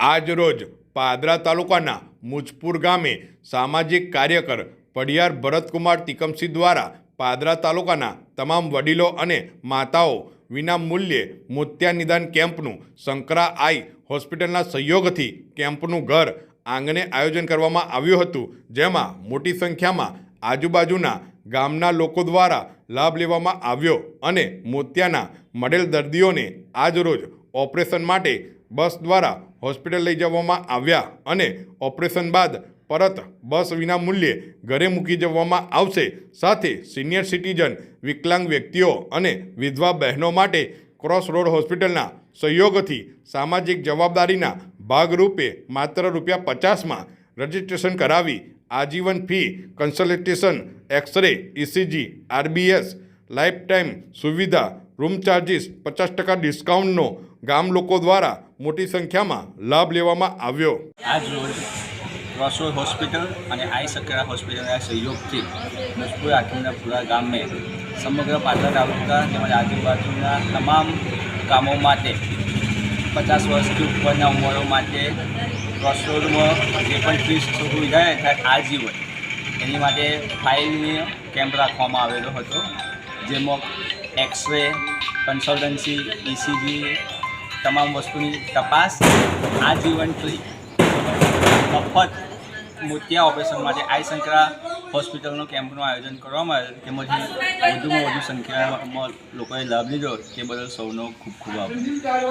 આજરોજ પાદરા તાલુકાના મુજપુર ગામે સામાજિક કાર્યકર પડિયાર ભરતકુમાર તિકમસિંહ દ્વારા પાદરા તાલુકાના તમામ વડીલો અને માતાઓ વિના મૂલ્યે મોતિયા નિદાન કેમ્પનું શંકરા આઈ હોસ્પિટલના સહયોગથી કેમ્પનું ઘર આંગણે આયોજન કરવામાં આવ્યું હતું, જેમાં મોટી સંખ્યામાં આજુબાજુના ગામના લોકો દ્વારા લાભ લેવામાં આવ્યો અને મોતિયાના મળેલ દર્દીઓને આજરોજ ઓપરેશન માટે બસ દ્વારા હોસ્પિટલ લઈ જવામાં આવ્યા અને ઓપરેશન બાદ પરત બસ વિના મૂલ્યે ઘરે મૂકી જવામાં આવશે. સાથે સિનિયર સિટીઝન, વિકલાંગ વ્યક્તિઓ અને વિધવા બહેનો માટે ક્રોસ રોડ હોસ્પિટલના સહયોગથી સામાજિક જવાબદારીના ભાગરૂપે માત્ર રૂપિયા પચાસમાં રજિસ્ટ્રેશન કરાવી આજીવન fee, consultation, x ray, ECG, RBS life time સુવિધા, રૂમ ચાર્જિસ, પચાસ ટકા ડિસ્કાઉન્ટનો ગામ લોકો દ્વારા મોટી સંખ્યામાં લાભ લેવામાં આવ્યો. આજ રોજ ક્રોસરોડ હોસ્પિટલ અને આઈ સકરા હોસ્પિટલના સહયોગથી મજબૂર આઠમના પૂરા ગામે સમગ્ર પાટણ તાલુકા તેમજ આજુબાજુના તમામ કામો માટે પચાસ વર્ષથી ઉપરના ઉંમરો માટે ક્રોસરોડમાં જે પણ ફીસ સુવિધા થાય આજીવન, એની માટે ફાઇલની કેમ્પ રાખવામાં આવેલો હતો. જેમાં એક્સરે, કન્સલ્ટન્સી ઇસીજી તમામ વસ્તુની તપાસ આજીવન ફ્રી મફત મોતિયા ઓપરેશન માટે આઈ શંકરા હોસ્પિટલનો કેમ્પનું આયોજન કરવામાં આવ્યું તેમજ વધુમાં વધુ સંખ્યામાં લોકોએ લાભ લીધો. તે બદલ સૌનો ખૂબ ખૂબ આભાર.